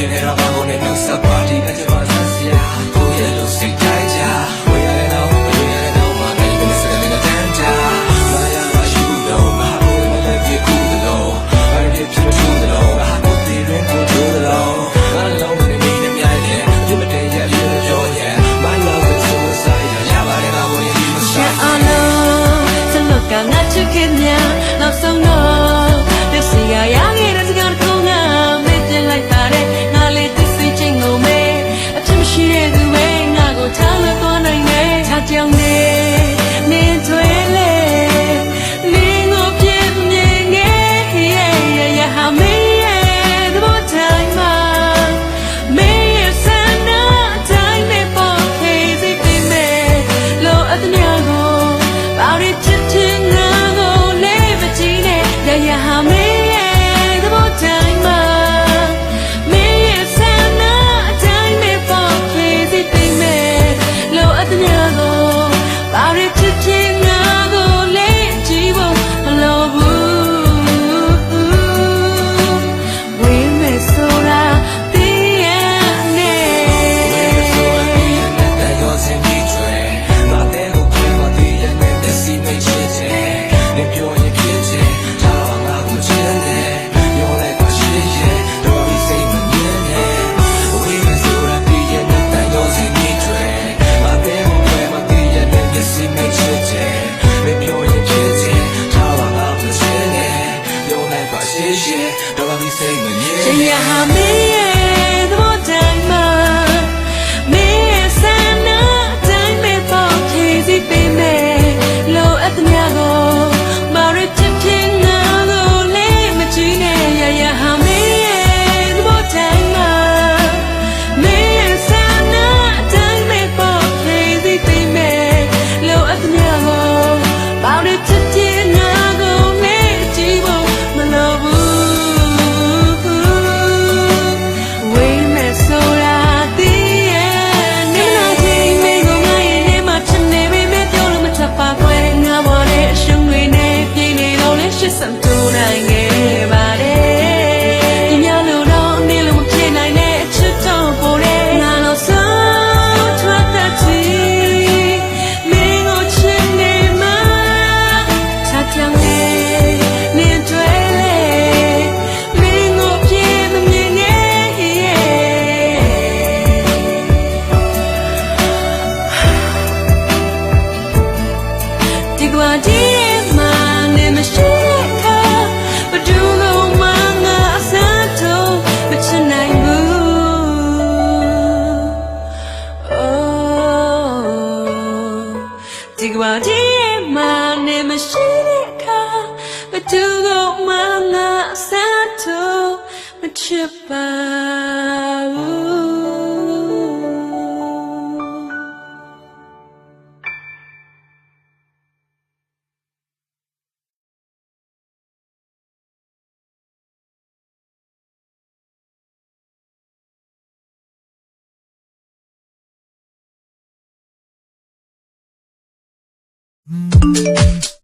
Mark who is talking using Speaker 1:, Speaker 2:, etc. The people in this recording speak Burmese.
Speaker 1: ရှင်နေတော့ငါ့ကိုနေနှုတ်ဆ
Speaker 2: က်ပါဒီအချစ်ပါဆက်စရာ singing. ဒီကဘာဒီမှာနေမရှိတဲ့အခါဘသူကမှငါအစားထိုးမချစ်ပါ
Speaker 3: Mm-hmm.